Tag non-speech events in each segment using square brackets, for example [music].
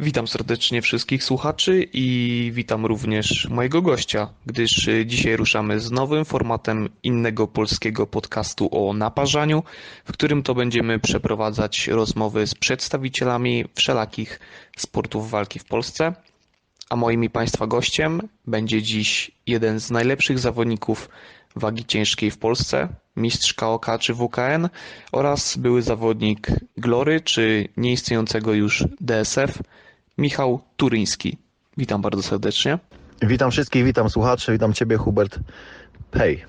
Witam serdecznie wszystkich słuchaczy i witam również mojego gościa, gdyż y, dzisiaj ruszamy z nowym formatem innego polskiego podcastu o naparzaniu, w którym to będziemy przeprowadzać rozmowy z przedstawicielami wszelakich sportów walki w Polsce. A moim i Państwa gościem będzie dziś jeden z najlepszych zawodników wagi ciężkiej w Polsce, mistrz KOK czy WKN oraz były zawodnik Glory czy nieistniejącego już DSF, Michał Turyński. Witam bardzo serdecznie. Witam wszystkich, witam słuchaczy, witam Ciebie Hubert. Hej.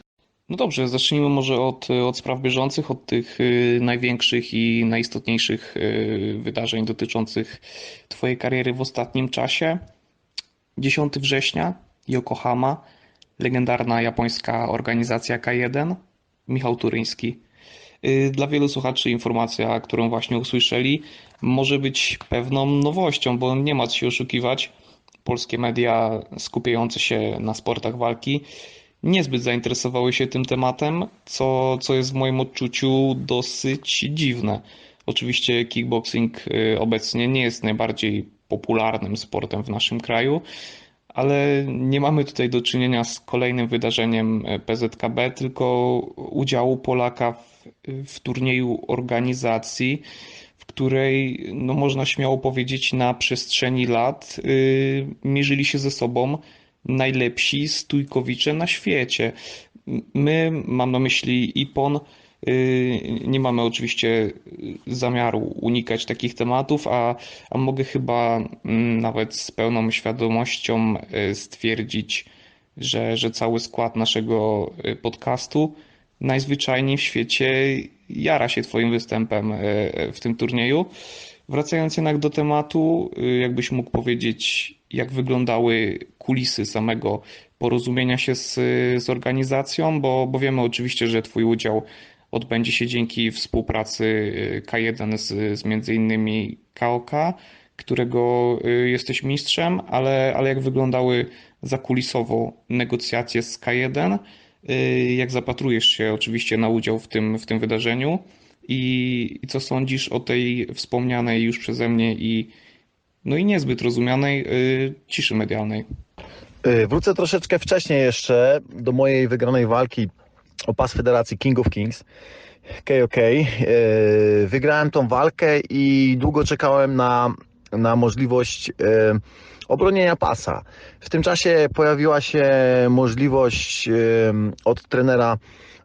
No dobrze, zacznijmy może od, od spraw bieżących, od tych y, największych i najistotniejszych y, wydarzeń dotyczących Twojej kariery w ostatnim czasie. 10 września, Yokohama, legendarna japońska organizacja K1, Michał Turyński. Y, Dla wielu słuchaczy informacja, którą właśnie usłyszeli, może być pewną nowością, bo nie ma co się oszukiwać. Polskie media skupiające się na sportach walki niezbyt zainteresowały się tym tematem, co, co jest w moim odczuciu dosyć dziwne. Oczywiście kickboxing y, obecnie nie jest najbardziej popularnym sportem w naszym kraju, ale nie mamy tutaj do czynienia z kolejnym wydarzeniem y, PZKB, tylko udziału Polaka w, w turnieju organizacji, w której, no można śmiało powiedzieć, na przestrzeni lat y, mierzyli się ze sobą najlepsi stójkowicze na świecie. My, mam na myśli IPON, nie mamy oczywiście zamiaru unikać takich tematów, a, a mogę chyba mm, nawet z pełną świadomością y, stwierdzić, że, że cały skład naszego y, podcastu najzwyczajniej w świecie jara się Twoim występem y, w tym turnieju. Wracając jednak do tematu, y, jakbyś mógł powiedzieć, jak wyglądały kulisy samego porozumienia się z, z organizacją, bo, bo wiemy oczywiście, że Twój udział odbędzie się dzięki współpracy y, K1 z, z między innymi KOK, którego y, jesteś mistrzem, ale, ale jak wyglądały zakulisowo negocjacje z K1, y, jak zapatrujesz się oczywiście na udział w tym, w tym wydarzeniu i, i co sądzisz o tej wspomnianej już przeze mnie i no i niezbyt rozumianej ciszy medialnej. Wrócę troszeczkę wcześniej jeszcze do mojej wygranej walki o pas Federacji King of Kings. KOK. Y, Wygrałem tą walkę i długo czekałem na, na możliwość y, obronienia pasa. W tym czasie pojawiła się możliwość y, od trenera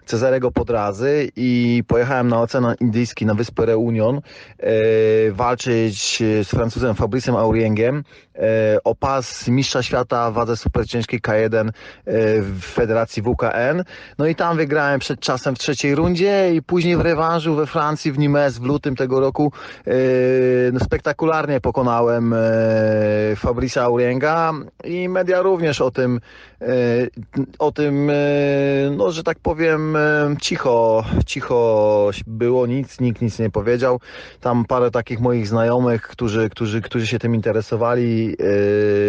Cezarego Podrazy i pojechałem na ocean indyjski na wyspę Reunion e, walczyć z Francuzem Fabricem Auriengiem e, o pas mistrza świata w wadze superciężkiej K1 e, w Federacji WKN. No i tam wygrałem przed czasem w trzeciej rundzie i później w rewanżu we Francji w Nimes w lutym tego roku e, no, spektakularnie pokonałem e, Fabrice'a Aurienga i media również o tym e, o tym, e, no, że tak powiem, e, cicho, cicho było, nic, nikt nic nie powiedział. Tam parę takich moich znajomych, którzy, którzy, którzy się tym interesowali,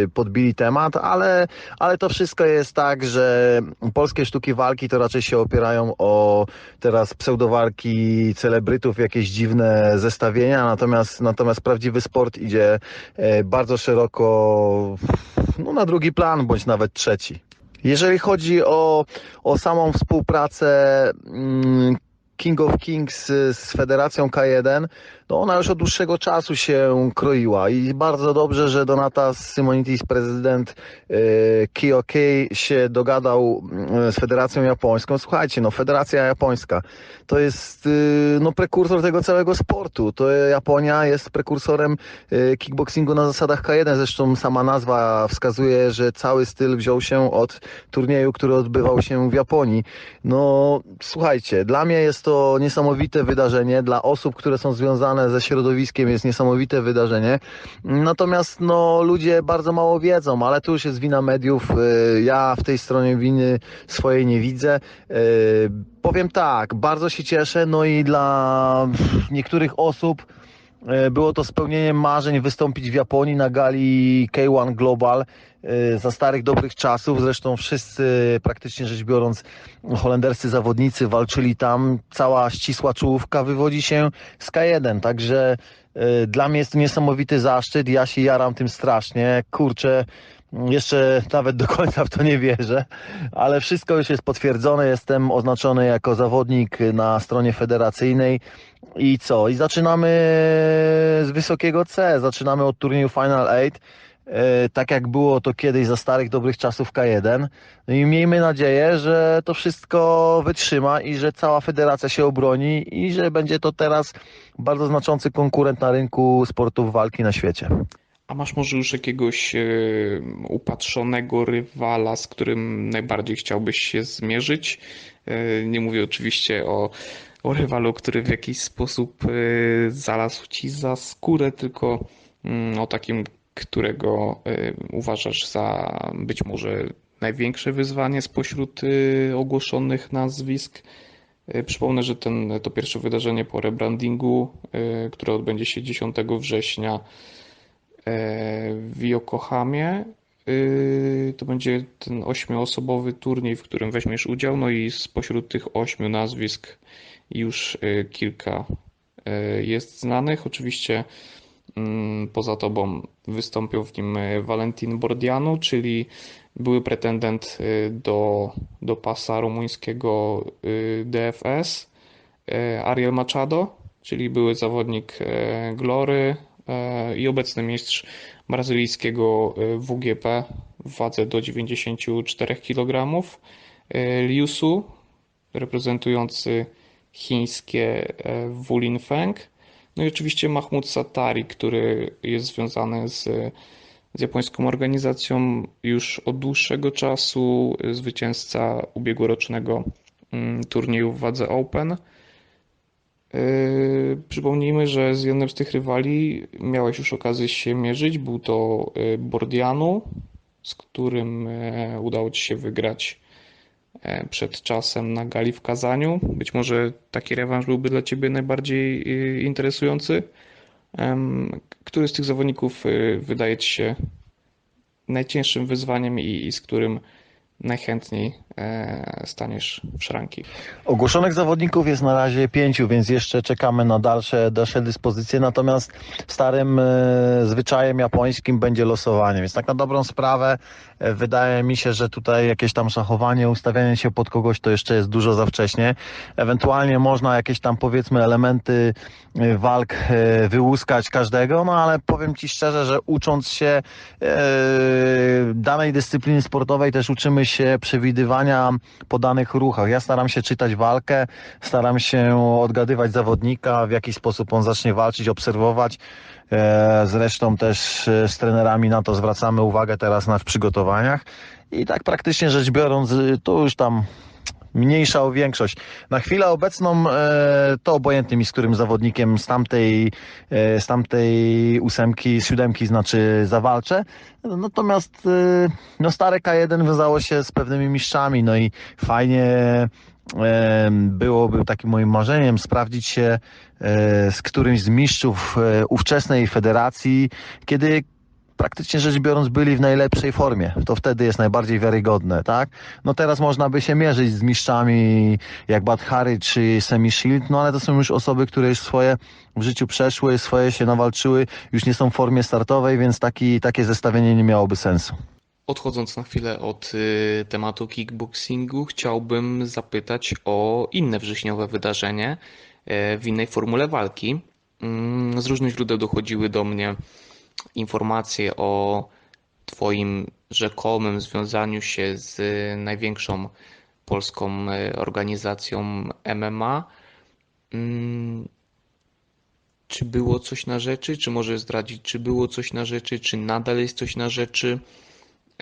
e, podbili temat, ale, ale to wszystko jest tak, że polskie sztuki walki to raczej się opierają o teraz pseudowalki celebrytów, jakieś dziwne zestawienia, natomiast, natomiast prawdziwy sport idzie e, bardzo szeroko, no, na drugi plan, bądź nawet trzeci. Jeżeli chodzi o, o samą współpracę mm, King of Kings z Federacją K1, no ona już od dłuższego czasu się kroiła i bardzo dobrze, że Donatas Simonitis, prezydent e, KOK się dogadał mm, z Federacją Japońską. Słuchajcie, no Federacja Japońska to jest y, no prekursor tego całego sportu. To Japonia jest prekursorem kickboxingu na zasadach K1. Zresztą sama nazwa wskazuje, że cały styl wziął się od turnieju, który odbywał się w Japonii. No słuchajcie, dla mnie jest to niesamowite wydarzenie. Dla osób, które są związane ze środowiskiem jest niesamowite wydarzenie. Natomiast no ludzie bardzo mało wiedzą, ale tu już jest wina mediów. Y, Ja w tej stronie winy swojej nie widzę. Y, Powiem tak, bardzo się cieszę, no i dla niektórych osób było to spełnieniem marzeń wystąpić w Japonii na gali K1 Global e, za starych dobrych czasów. Zresztą wszyscy, praktycznie rzecz biorąc, holenderscy zawodnicy walczyli tam. Cała ścisła czołówka wywodzi się z K1, także Y, Dla mnie jest to niesamowity zaszczyt, ja się jaram tym strasznie. Kurczę, jeszcze nawet do końca w to nie wierzę, ale wszystko już jest potwierdzone. Jestem oznaczony jako zawodnik na stronie federacyjnej. I co? I zaczynamy z wysokiego C, zaczynamy od turnieju Final 8. E, tak jak było to kiedyś za starych dobrych czasów K1. No i miejmy nadzieję, że to wszystko wytrzyma i że cała federacja się obroni i że będzie to teraz bardzo znaczący konkurent na rynku sportów walki na świecie. A masz może już jakiegoś e, upatrzonego rywala, z którym najbardziej chciałbyś się zmierzyć? E, Nie mówię oczywiście o, o rywalu, który w jakiś sposób e, zalazł ci za skórę, tylko mm, o takim, którego uważasz za być może największe wyzwanie spośród ogłoszonych nazwisk. Przypomnę, że ten, to pierwsze wydarzenie po rebrandingu, które odbędzie się 10 września w Yokohamie. Yy, To będzie ten ośmioosobowy turniej, w którym weźmiesz udział. No i spośród tych ośmiu nazwisk już yy, kilka yy, jest znanych. Oczywiście mm, poza tobą wystąpił w nim Valentin Bordianu, czyli były pretendent do, do pasa rumuńskiego DFS. Ariel Machado, czyli były zawodnik Glory e, i obecny mistrz brazylijskiego e, WGP w wadze do 94 kg. E, Liu Su, reprezentujący chińskie e, Wulin Feng. No i oczywiście Mahmoud Satari, który jest związany z, z japońską organizacją już od dłuższego czasu, e, zwycięzca ubiegłorocznego mm, turnieju w wadze Open. Yy, Przypomnijmy, że z jednym z tych rywali miałeś już okazję się mierzyć. Był to yy, Bordianu, z którym e, udało ci się wygrać przed czasem na gali w Kazaniu. Być może taki rewanż byłby dla ciebie najbardziej yy, interesujący. Który z tych zawodników yy, wydaje ci się najcięższym wyzwaniem i, i z którym najchętniej staniesz w szranki? Ogłoszonych zawodników jest na razie pięciu, więc jeszcze czekamy na dalsze, dalsze dyspozycje. Natomiast starym e, zwyczajem japońskim będzie losowanie, więc tak na dobrą sprawę e, wydaje mi się, że tutaj jakieś tam szachowanie, ustawianie się pod kogoś to jeszcze jest dużo za wcześnie. Ewentualnie można jakieś tam powiedzmy elementy e, walk e, wyłuskać każdego, no ale powiem Ci szczerze, że ucząc się e, danej dyscypliny sportowej też uczymy się przewidywania po danych ruchach. Ja staram się czytać walkę, staram się odgadywać zawodnika, w jaki sposób on zacznie walczyć, obserwować. E, Zresztą też e, z trenerami na to zwracamy uwagę teraz na w przygotowaniach. I tak praktycznie rzecz biorąc, y, to już tam mniejsza o większość. Na chwilę obecną e, to obojętnie mi z którym zawodnikiem z tamtej, e, z tamtej ósemki, z siódemki znaczy zawalczę. Natomiast e, no stare K1 wiązało się z pewnymi mistrzami, no i fajnie byłoby takim moim marzeniem sprawdzić się z którymś z mistrzów ówczesnej federacji, kiedy praktycznie rzecz biorąc byli w najlepszej formie. To wtedy jest najbardziej wiarygodne, tak? No teraz można by się mierzyć z mistrzami jak Badhary czy Semi Shield, no ale to są już osoby, które już swoje w życiu przeszły, swoje się nawalczyły, już nie są w formie startowej, więc taki, takie zestawienie nie miałoby sensu. Odchodząc na chwilę od y, tematu kickboxingu, chciałbym zapytać o inne wrześniowe wydarzenie e, w innej formule walki. Mm, Z różnych źródeł dochodziły do mnie informacje o Twoim rzekomym związaniu się z największą polską e, organizacją MMA. Mm, Czy było coś na rzeczy? Czy może zdradzić, czy było coś na rzeczy? Czy nadal jest coś na rzeczy?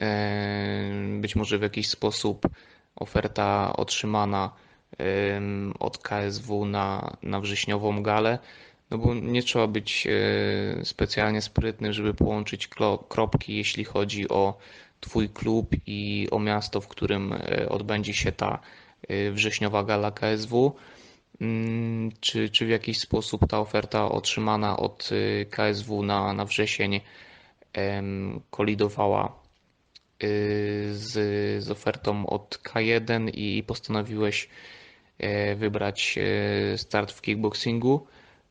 E, Być może w jakiś sposób oferta otrzymana od KSW na, na wrześniową galę. No bo nie trzeba być e, specjalnie sprytnym, żeby połączyć kropki, jeśli chodzi o Twój klub i o miasto, w którym e, odbędzie się ta e, wrześniowa gala KSW. Mm, Czy, czy w jakiś sposób ta oferta otrzymana od KSW na, na wrzesień kolidowała z, z ofertą od K1 i postanowiłeś wybrać start w kickboxingu?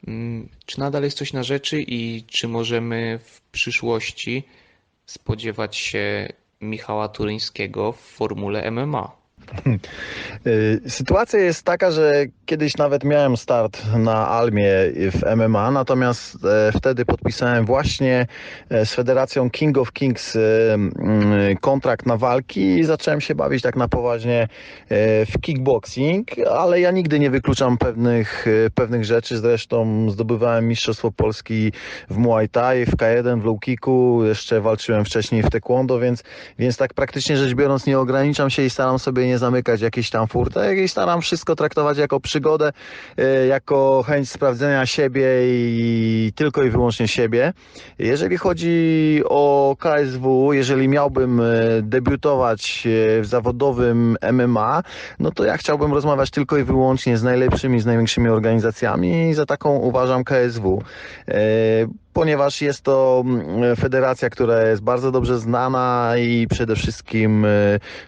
Mm, Czy nadal jest coś na rzeczy i czy możemy w przyszłości spodziewać się Michała Turyńskiego w formule MMA? [laughs] Y, Sytuacja jest taka, że kiedyś nawet miałem start na Almie w MMA, natomiast e, wtedy podpisałem właśnie e, z Federacją King of Kings e, kontrakt na walki i zacząłem się bawić tak na poważnie w kickboxing, ale ja nigdy nie wykluczam pewnych, pewnych rzeczy. Zresztą zdobywałem Mistrzostwo Polski w Muay Thai, w K1, w low kicku, jeszcze walczyłem wcześniej w taekwondo, więc, więc tak praktycznie rzecz biorąc nie ograniczam się i staram sobie nie zamykać jakichś tam furtek i staram wszystko traktować jako przygodę, e, jako chęć sprawdzenia siebie i tylko i wyłącznie siebie. Jeżeli chodzi o KSW, jeżeli miałbym e, debiutować e, w zawodowym MMA, no to ja chciałbym rozmawiać tylko i wyłącznie z najlepszymi, z największymi organizacjami i za taką uważam KSW. Ponieważ jest to mm, federacja, która jest bardzo dobrze znana i przede wszystkim e,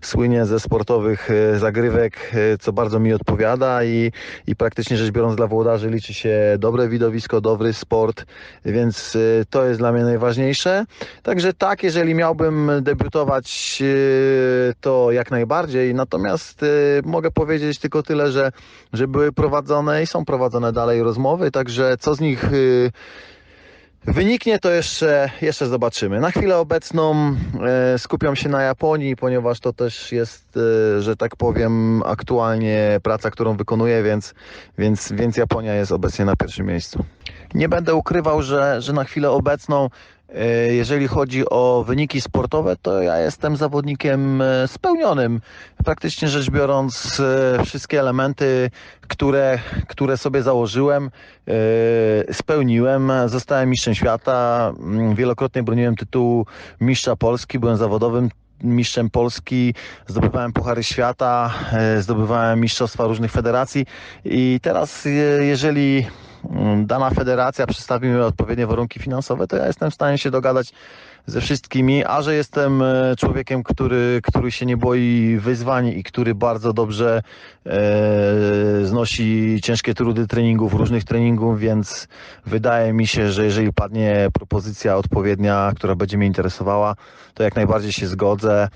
słynie ze sportowych e, zagrywek, e, co bardzo mi odpowiada i, i praktycznie rzecz biorąc dla włodarzy liczy się dobre widowisko, dobry sport, więc to jest dla mnie najważniejsze. Także tak, jeżeli miałbym debiutować, to jak najbardziej. Natomiast mogę powiedzieć tylko tyle, że, że były prowadzone i są prowadzone dalej rozmowy, także co z nich wyniknie, to jeszcze, jeszcze zobaczymy. Na chwilę obecną e, skupiam się na Japonii, ponieważ to też jest, e, że tak powiem, aktualnie praca, którą wykonuję, więc, więc, więc Japonia jest obecnie na pierwszym miejscu. Nie będę ukrywał, że, że na chwilę obecną Jeżeli chodzi o wyniki sportowe, to ja jestem zawodnikiem e, spełnionym. Praktycznie rzecz biorąc, e, wszystkie elementy, które, które sobie założyłem, e, spełniłem. Zostałem mistrzem świata, mm, wielokrotnie broniłem tytułu mistrza Polski, byłem zawodowym mistrzem Polski, zdobywałem Puchary Świata, e, zdobywałem mistrzostwa różnych federacji i teraz e, jeżeli dana federacja przedstawi mi odpowiednie warunki finansowe, to ja jestem w stanie się dogadać ze wszystkimi, a że jestem e, człowiekiem, który, który się nie boi wyzwań i który bardzo dobrze e, znosi ciężkie trudy treningów, różnych treningów, więc wydaje mi się, że jeżeli padnie propozycja odpowiednia, która będzie mnie interesowała, to jak najbardziej się zgodzę.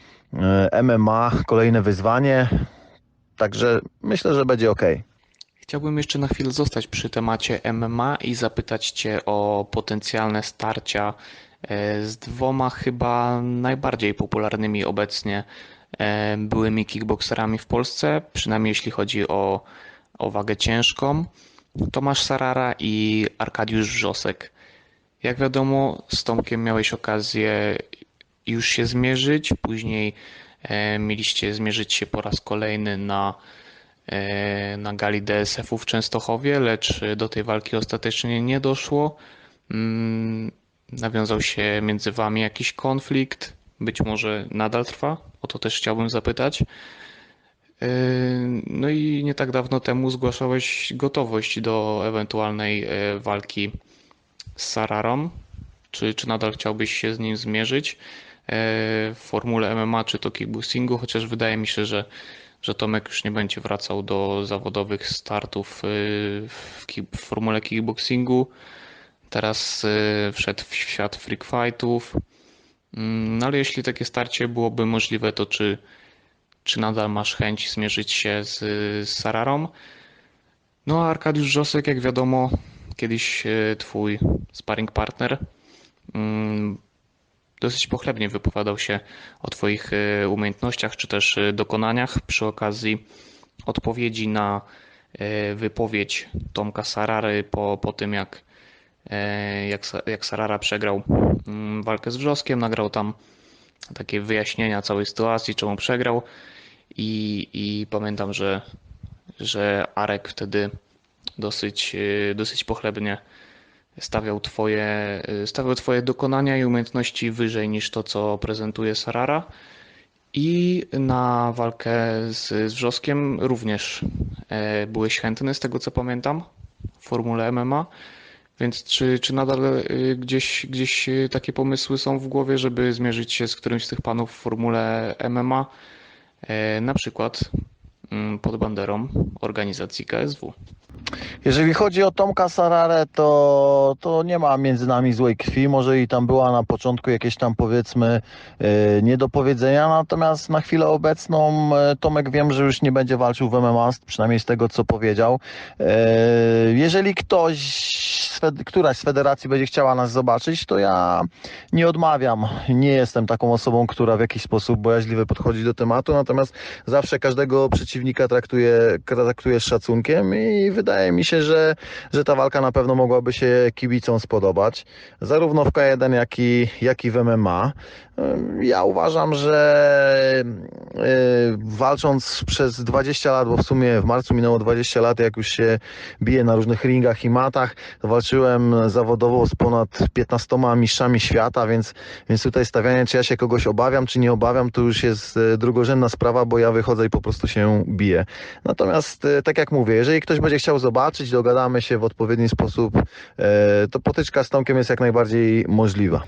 E, MMA, kolejne wyzwanie, także myślę, że będzie ok. Chciałbym jeszcze na chwilę zostać przy temacie MMA i zapytać Cię o potencjalne starcia e, z dwoma chyba najbardziej popularnymi obecnie e, byłymi kickboxerami w Polsce, przynajmniej jeśli chodzi o, o wagę ciężką. Tomasz Sarara i Arkadiusz Wrzosek. Jak wiadomo, z Tomkiem miałeś okazję już się zmierzyć, później e, mieliście zmierzyć się po raz kolejny na na gali DSF-u w Częstochowie, lecz do tej walki ostatecznie nie doszło. Mm, Nawiązał się między wami jakiś konflikt, być może nadal trwa, o to też chciałbym zapytać. E, No i nie tak dawno temu zgłaszałeś gotowość do ewentualnej e, walki z Sararą. Czy, czy nadal chciałbyś się z nim zmierzyć e, w formule MMA czy to kickboxingu? Chociaż wydaje mi się, że że Tomek już nie będzie wracał do zawodowych startów y, w, formule kickboxingu. Teraz y, wszedł w świat freak fightów. No ale jeśli takie starcie byłoby możliwe, to czy, czy nadal masz chęć zmierzyć się z, z Sararą? No a Arkadiusz Rzosek, jak wiadomo, kiedyś y, twój sparring partner, mm, dosyć pochlebnie wypowiadał się o Twoich e, umiejętnościach czy też e, dokonaniach przy okazji odpowiedzi na e, wypowiedź Tomka Sarary po, po tym, jak, jak, jak Sarara przegrał mm, walkę z Wrzoskiem. Nagrał tam takie wyjaśnienia całej sytuacji, czemu przegrał. I, i pamiętam, że, że Arek wtedy dosyć, dosyć pochlebnie stawiał twoje, stawiał twoje dokonania i umiejętności wyżej niż to, co prezentuje Sarara. I na walkę z, z Wrzoskiem również e, byłeś chętny, z tego co pamiętam, w formule MMA. Więc czy, czy nadal e, gdzieś, gdzieś e, takie pomysły są w głowie, żeby zmierzyć się z którymś z tych panów w formule MMA? E, Na przykład mm, pod banderą organizacji KSW. Jeżeli chodzi o Tomka Sararę, to, to nie ma między nami złej krwi. Może i tam była na początku jakieś tam powiedzmy e, niedopowiedzenia, natomiast na chwilę obecną e, Tomek wiem, że już nie będzie walczył w MMA, przynajmniej z tego co powiedział. E, jeżeli ktoś, któraś z federacji będzie chciała nas zobaczyć, to ja nie odmawiam. Nie jestem taką osobą, która w jakiś sposób bojaźliwie podchodzi do tematu, natomiast zawsze każdego przeciwnika traktuję, traktuję z szacunkiem i wydaje mi się, że, że ta walka na pewno mogłaby się kibicom spodobać, zarówno w K1, jak i, jak i w MMA. Ja uważam, że yy, walcząc przez 20 lat, bo w sumie w marcu minęło 20 lat, jak już się biję na różnych ringach i matach, walczyłem zawodowo z ponad 15 mistrzami świata, więc, więc tutaj stawianie, czy ja się kogoś obawiam, czy nie obawiam, to już jest e, drugorzędna sprawa, bo ja wychodzę i po prostu się biję. Natomiast, e, tak jak mówię, jeżeli ktoś będzie chciał zobaczyć, dogadamy się w odpowiedni sposób, e, to potyczka z Tomkiem jest jak najbardziej możliwa.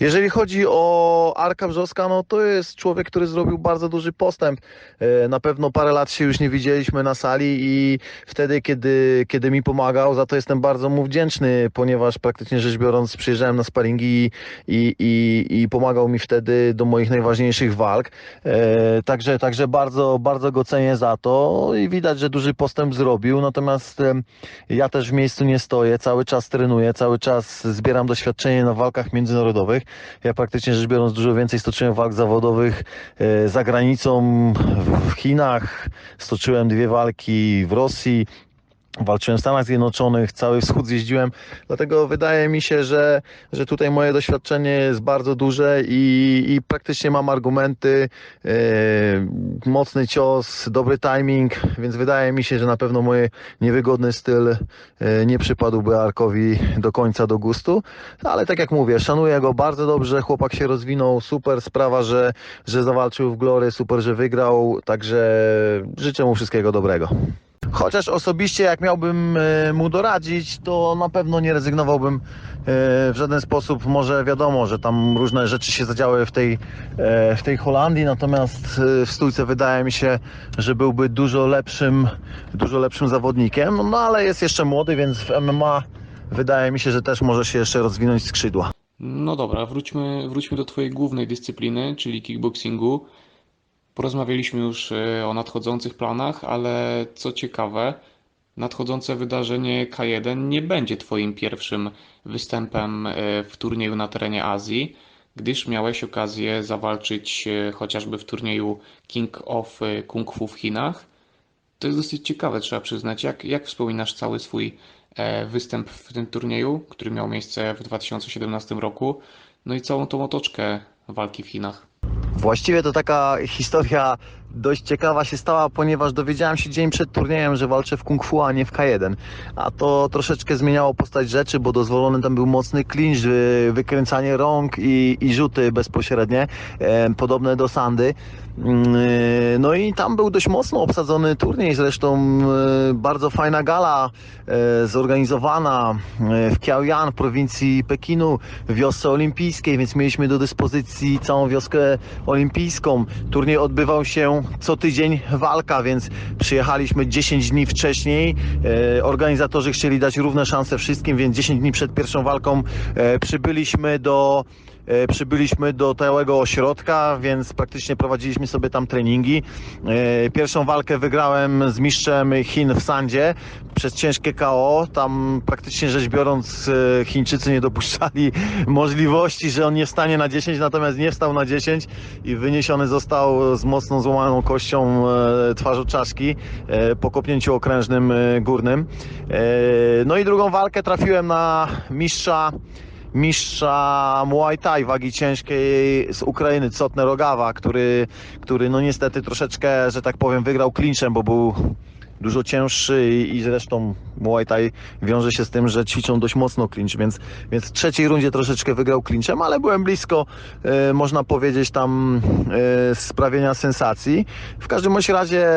Jeżeli chodzi o Arka Wrzoska, no to jest człowiek, który zrobił bardzo duży postęp. E, Na pewno parę lat się już nie widzieliśmy na sali i wtedy, kiedy, kiedy mi pomagał, za to jestem bardzo mu wdzięczny, ponieważ praktycznie rzecz biorąc przyjeżdżałem na sparingi i, i, i, pomagał mi wtedy do moich najważniejszych walk. E, także, także bardzo, bardzo go cenię za to i widać, że duży postęp zrobił. Natomiast em, ja też w miejscu nie stoję, cały czas trenuję, cały czas zbieram doświadczenie na walkach międzynarodowych. Ja praktycznie rzecz biorąc dużo więcej stoczyłem walk zawodowych e, za granicą w Chinach, stoczyłem dwie walki w Rosji. Walczyłem w Stanach Zjednoczonych, cały wschód zjeździłem, dlatego wydaje mi się, że, że tutaj moje doświadczenie jest bardzo duże i, i praktycznie mam argumenty, e, mocny cios, dobry timing, więc wydaje mi się, że na pewno mój niewygodny styl e, nie przypadłby Arkowi do końca do gustu, ale tak jak mówię, szanuję go bardzo dobrze, chłopak się rozwinął, super sprawa, że, że zawalczył w Glory, super, że wygrał, także życzę mu wszystkiego dobrego. Chociaż osobiście, jak miałbym e, mu doradzić, to na pewno nie rezygnowałbym e, w żaden sposób. Może wiadomo, że tam różne rzeczy się zadziały w tej, e, w tej Holandii, natomiast w stójce wydaje mi się, że byłby dużo lepszym, dużo lepszym zawodnikiem. No ale jest jeszcze młody, więc w MMA wydaje mi się, że też może się jeszcze rozwinąć skrzydła. No dobra, wróćmy, wróćmy do Twojej głównej dyscypliny, czyli kickboxingu. Porozmawialiśmy już e, o nadchodzących planach, ale co ciekawe, nadchodzące wydarzenie K1 nie będzie Twoim pierwszym występem e, w turnieju na terenie Azji, gdyż miałeś okazję zawalczyć e, chociażby w turnieju King of Kung Fu w Chinach. To jest dosyć ciekawe, trzeba przyznać. Jak, jak wspominasz cały swój występ w tym turnieju, który miał miejsce w 2017 roku, no i całą tą otoczkę walki w Chinach? Właściwie to taka historia dość ciekawa się stała, ponieważ dowiedziałem się dzień przed turniejem, że walczę w Kung Fu, a nie w K1. A to troszeczkę zmieniało postać rzeczy, bo dozwolony tam był mocny clinch, wy- wykręcanie rąk i, i rzuty bezpośrednie, e, podobne do Sandy. Mm, e, No i tam był dość mocno obsadzony turniej, zresztą e, bardzo fajna gala e, zorganizowana w Kiaoyan, prowincji Pekinu, w wiosce olimpijskiej, więc mieliśmy do dyspozycji całą wioskę olimpijską. Turniej odbywał się co tydzień walka, więc przyjechaliśmy 10 dni wcześniej. Organizatorzy chcieli dać równe szanse wszystkim, więc 10 dni przed pierwszą walką przybyliśmy do Przybyliśmy do całego ośrodka, więc praktycznie prowadziliśmy sobie tam treningi. E, Pierwszą walkę wygrałem z mistrzem Chin w Sandzie przez ciężkie KO. Tam praktycznie rzecz biorąc e, Chińczycy nie dopuszczali [laughs] możliwości, że on nie wstanie na 10, natomiast nie wstał na 10 i wyniesiony został z mocno złamaną kością e, twarzą czaszki e, po kopnięciu okrężnym e, górnym. E, No i drugą walkę trafiłem na mistrza mistrza Muay Thai wagi ciężkiej z Ukrainy, Cotner Rogawa, który, który no niestety troszeczkę, że tak powiem, wygrał clinczem, bo był dużo cięższy i, zresztą Muay Thai wiąże się z tym, że ćwiczą dość mocno clinch, więc, więc w trzeciej rundzie troszeczkę wygrał clinczem, ale byłem blisko, e, można powiedzieć, tam e, sprawienia sensacji. W każdym razie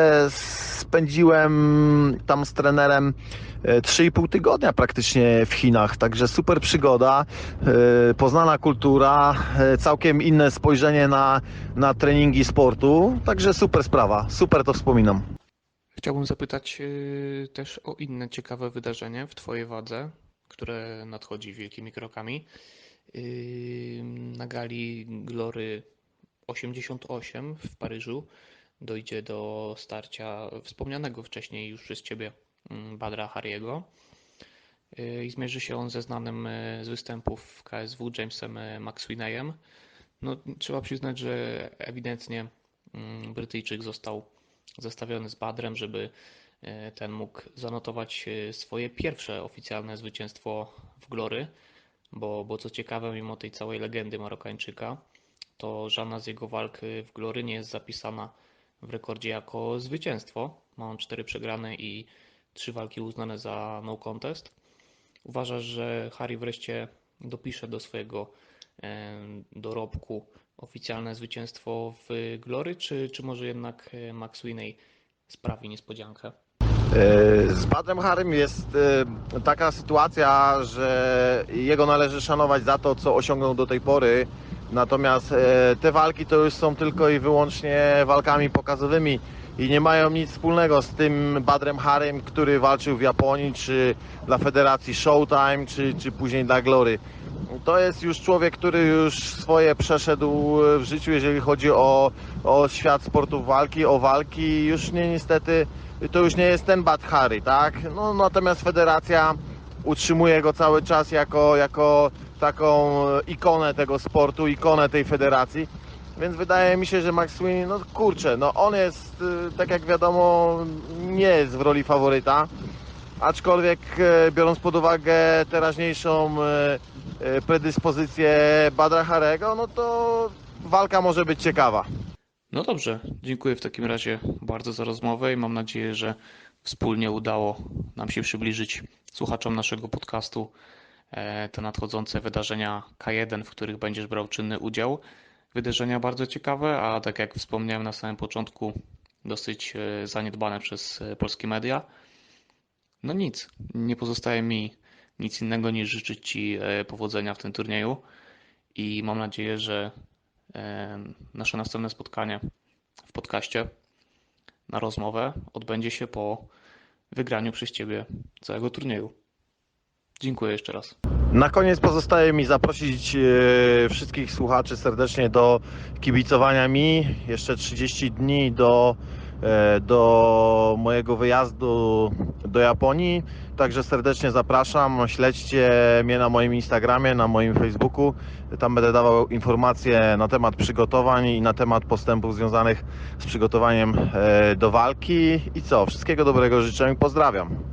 spędziłem tam z trenerem e, 3,5 tygodnia praktycznie w Chinach, także super przygoda, e, poznana kultura, e, całkiem inne spojrzenie na, na treningi sportu, także super sprawa, super to wspominam. Chciałbym zapytać y, też o inne ciekawe wydarzenie w Twojej wadze, które nadchodzi wielkimi krokami. Y, Na gali Glory 88 w Paryżu dojdzie do starcia wspomnianego wcześniej już przez Ciebie mm, Badra Hariego y, i zmierzy się on ze znanym z występów KSW Jamesem McSweeneyem. No, trzeba przyznać, że ewidentnie mm, Brytyjczyk został zestawiony z Badrem, żeby e, ten mógł zanotować e, swoje pierwsze oficjalne zwycięstwo w Glory, bo, bo co ciekawe, mimo tej całej legendy Marokańczyka, to żadna z jego walk w Glory nie jest zapisana w rekordzie jako zwycięstwo. Ma on cztery przegrane i trzy walki uznane za no contest. Uważasz, że Harry wreszcie dopisze do swojego e, dorobku oficjalne zwycięstwo w Glory, czy, czy może jednak e, Max Winney sprawi niespodziankę? E, Z Badrem Harym jest e, taka sytuacja, że jego należy szanować za to, co osiągnął do tej pory. Natomiast te walki to już są tylko i wyłącznie walkami pokazowymi i nie mają nic wspólnego z tym Badrem Harym, który walczył w Japonii, czy dla Federacji Showtime, czy, czy później dla Glory. To jest już człowiek, który już swoje przeszedł w życiu, jeżeli chodzi o, o świat sportów walki, o walki. Już nie niestety to już nie jest ten Bad tak? No, natomiast federacja utrzymuje go cały czas jako, jako taką ikonę tego sportu, ikonę tej federacji. Więc wydaje mi się, że Max Sweeney, no kurczę, no on jest, y, tak jak wiadomo, nie jest w roli faworyta. Aczkolwiek e, biorąc pod uwagę teraźniejszą e, e, predyspozycję Badra Harego, no to walka może być ciekawa. No dobrze, dziękuję w takim razie bardzo za rozmowę i mam nadzieję, że wspólnie udało nam się przybliżyć słuchaczom naszego podcastu te nadchodzące wydarzenia K1, w których będziesz brał czynny udział. Wydarzenia bardzo ciekawe, a tak jak wspomniałem na samym początku, dosyć zaniedbane przez polskie media. No nic, nie pozostaje mi nic innego niż życzyć Ci e, powodzenia w tym turnieju i mam nadzieję, że e, nasze następne spotkanie w podcaście na rozmowę odbędzie się po wygraniu przez Ciebie całego turnieju. Dziękuję jeszcze raz. Na koniec pozostaje mi zaprosić e, wszystkich słuchaczy serdecznie do kibicowania mi. Jeszcze 30 dni do, do mojego wyjazdu do Japonii. Także serdecznie zapraszam. Śledźcie mnie na moim Instagramie, na moim Facebooku. Tam będę dawał informacje na temat przygotowań i na temat postępów związanych z przygotowaniem e, do walki. I co? Wszystkiego dobrego życzę i pozdrawiam.